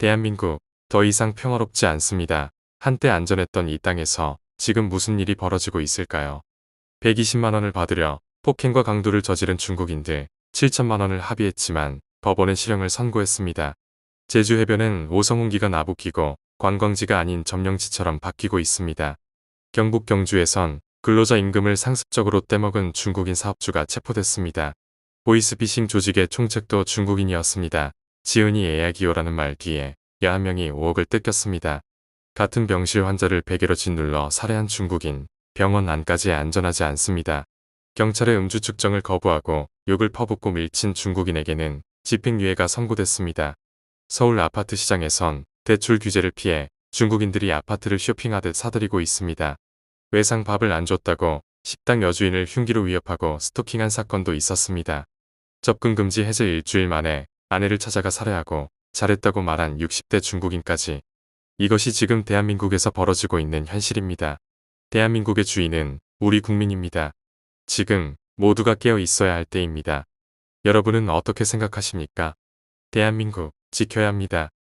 대한민국 더 이상 평화롭지 않습니다. 한때 안전했던 이 땅에서 지금 무슨 일이 벌어지고 있을까요? 120만 원을 받으려 폭행과 강도를 저지른 중국인들 7천만 원을 합의했지만 법원은 실형을 선고했습니다. 제주 해변은 오성훈기가 나부끼고 관광지가 아닌 점령지처럼 바뀌고 있습니다. 경북 경주에선 근로자 임금을 상습적으로 떼먹은 중국인 사업주가 체포됐습니다. 보이스피싱 조직의 총책도 중국인이었습니다. 지은이 애야기요라는 말 뒤에 야 한 명이 5억을 뜯겼습니다. 같은 병실 환자를 베개로 짓눌러 살해한 중국인, 병원 안까지 안전하지 않습니다. 경찰의 음주 측정을 거부하고 욕을 퍼붓고 밀친 중국인에게는 집행유예가 선고됐습니다. 서울 아파트 시장에선 대출 규제를 피해 중국인들이 아파트를 쇼핑하듯 사들이고 있습니다. 외상 밥을 안 줬다고 식당 여주인을 흉기로 위협하고 스토킹한 사건도 있었습니다. 접근 금지 해제 일주일 만에 아내를 찾아가 살해하고 잘했다고 말한 60대 중국인까지 이것이 지금 대한민국에서 벌어지고 있는 현실입니다. 대한민국의 주인은 우리 국민입니다. 지금 모두가 깨어 있어야 할 때입니다. 여러분은 어떻게 생각하십니까? 대한민국 지켜야 합니다.